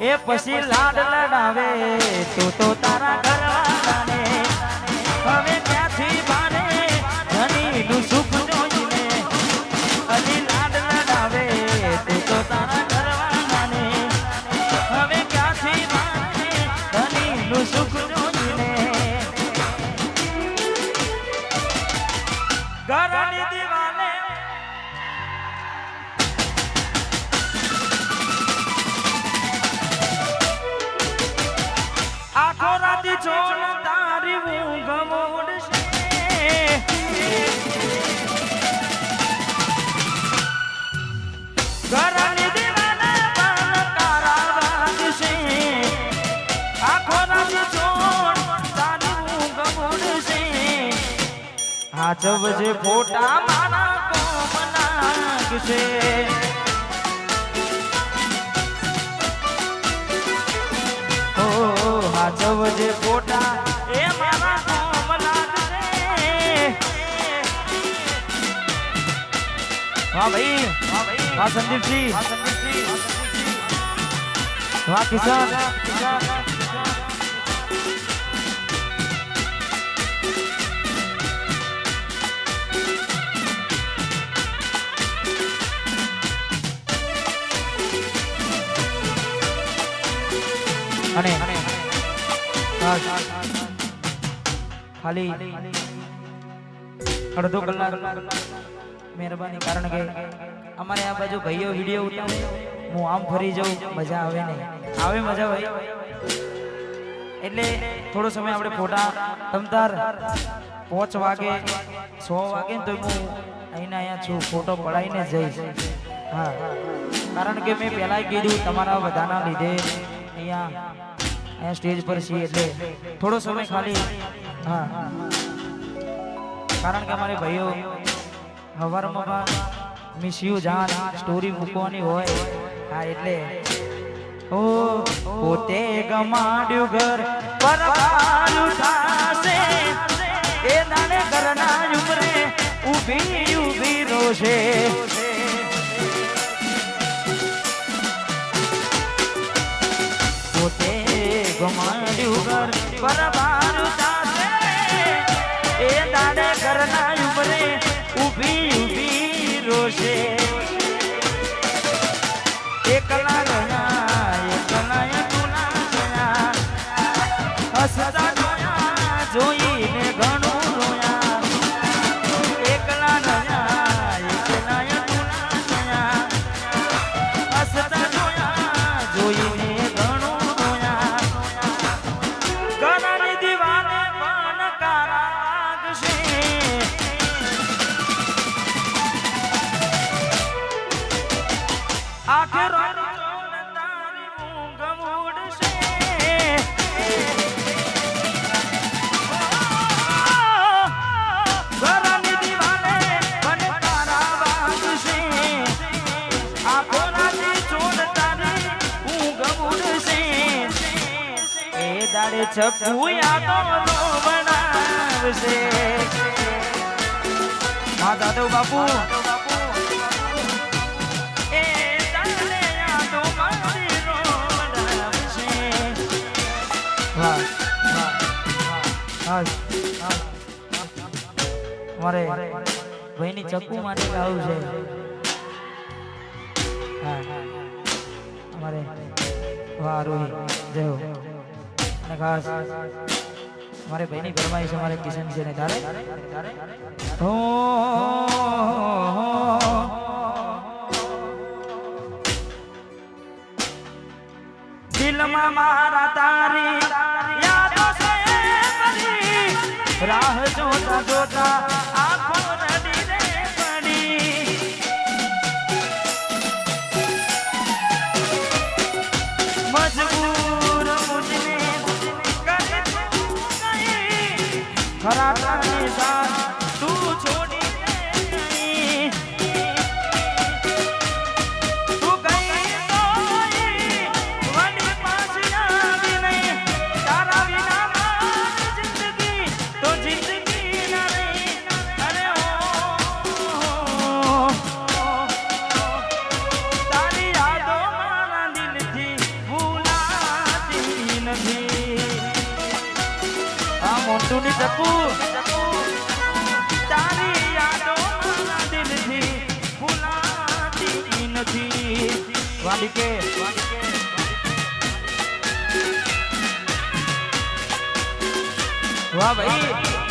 એ પછી લાડ લડાવે તું તો તારા ઘરવાળાને. હવે ત્યાંથી બાને? ધણીનું સુખ આખો રાતી જોન તારી ઊંઘ મોડશે. ઘરની દીવાને પણ તારા વાગશે. આખો રાતી જોન તારી ઊંઘ મોડશે. હાચવ જે ફોટા મારા કોમ લાગશે. હાચવ જે ફોટા એ મારા કોમ લાગશે વાહ ભાઈ વાહ ભાઈ વાહ સંદીપજી વાહ સંદીપજી. વાહ કિશન. અને ખાલી. અડધો કલાક મહેરબાની કારણ કે અમારે આ બાજુ ભાઈઓ વીડિયો ઉતારે. હું આમ ફરી જાઉં, મજા આવે નહીં. આવે મજા ભાઈ. એટલે થોડો સમય આપણે ફોટા તમતાર પાંચ વાગે, સો વાગે તો હું અહીંના અહીંયા છું, ફોટો પડાવીને જઈશ. હા. કારણ કે મેં પહેલાં કીધું તમારા બધાના લીધે અહીંયા અહીંયા સ્ટેજ પર છીએ એટલે થોડો સમય ખાલી. હા. કારણ કે અમારે ભાઈઓ હવારમાં મિસ યુ જાન સ્ટોરી મૂકવાની હોય. હા, એટલે. ઓ, પોતે ગમાડ્યું ઘર પરવાનું થાશે. એ દાને ઘરના ઉમરે ઊભી ઊભી રોશે. ઘર પરવારું એ દાડે ઘરના ઉમરે ઊભી ઊભી રોશે. એકલા જોયા જોઈને ઘણું દાડે છપુ યાદો હા દાદવ બાપુ. મારી ભાઈની ચક્કુ માટે હા. અમારે વાહ, રોહિત, જય અને ખાસ મારે ભાઈની ફરમાઈશ અમારે કિશન છે ને તારે. હો, દિલમાં મારા તારી યાદો છે રાહ જોતા જોતા આંખો ટુની ચકુ તારી યાદો મારા દિલથી ભૂલાતી નથી. વાડિકે વાહ ભાઈ.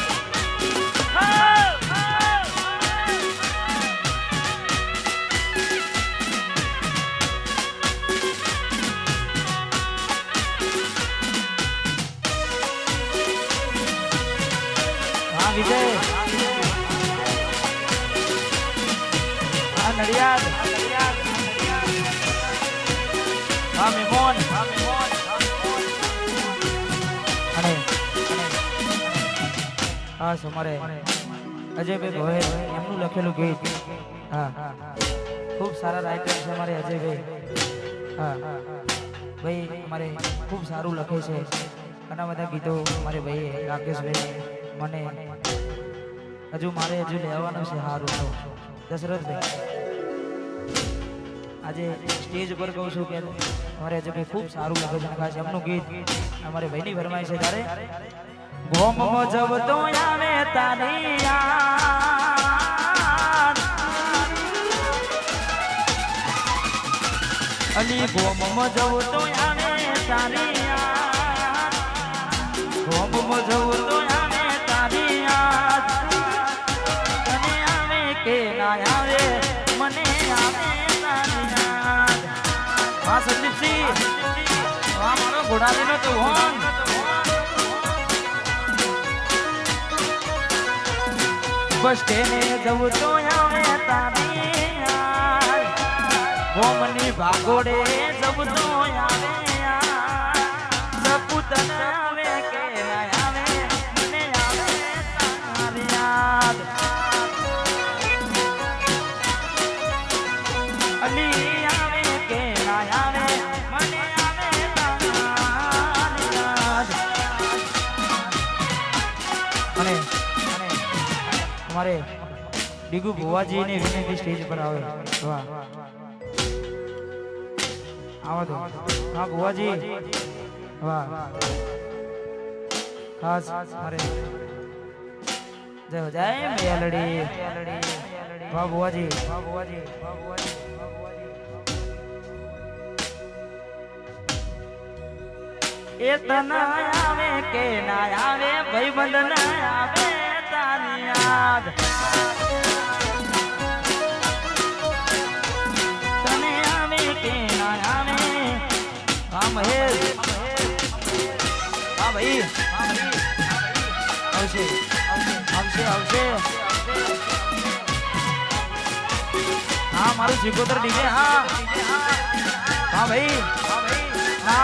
વિજય. હા નડિયાદ. હા, મેમોન. અને હા અમારે અજયભાઈ ગોહેલ, એમનું લખેલું ગીત. હા. ખૂબ સારા રાઇટર છે અમારે અજયભાઈ હા. ભાઈ, અમારે ખૂબ સારું લખે છે. ઘણા બધા ગીતો મારે ભાઈ રાકેશભાઈ, મને હજુ મારે હજુ લેવાનું છે સારું દશરથભાઈ આજે સ્ટેજ ઉપર કહું છું કે અમારે કંઈ ખૂબ સારું લાગે છે ખાસ એમનું ગીત અમારે ભાઈની ભરમાય છે તારે ગોમ મજબ તો આવે તારી અલી ગોમ જબ તો આવે તારી ગોમ જબ તો આવે તારી કે ના આવે, મને આવે હા સંદીપસિંહ હા, મારો ઘોડાલીનો ચૌહાણ બસ તેને જવું તો આવે તારી હોમની ભાગોડે જવું તો આવે સપૂતન અમારે ડીગુ ભુવાજી ને વિનયભાઈ સ્ટેજ પર આવે. વાહ. આવો તો. હા, ભુવાજી. વાહ. ખાસ મારે. જય જય મેલડી. વાહ, ભુવાજી. વાહ ભુવાજી વાહ ભુવાજી એ તના આવે કે ના આવે? ભાઈબંધ ના આવે તારી યાદ. તને આવે કે ના આવે, હા ભાઈ. આવશે આવશે હા, મારું સિકોતર ડીજે, હા. હા ભાઈ. ના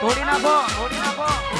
તોડી નાખો તોડી નાખો.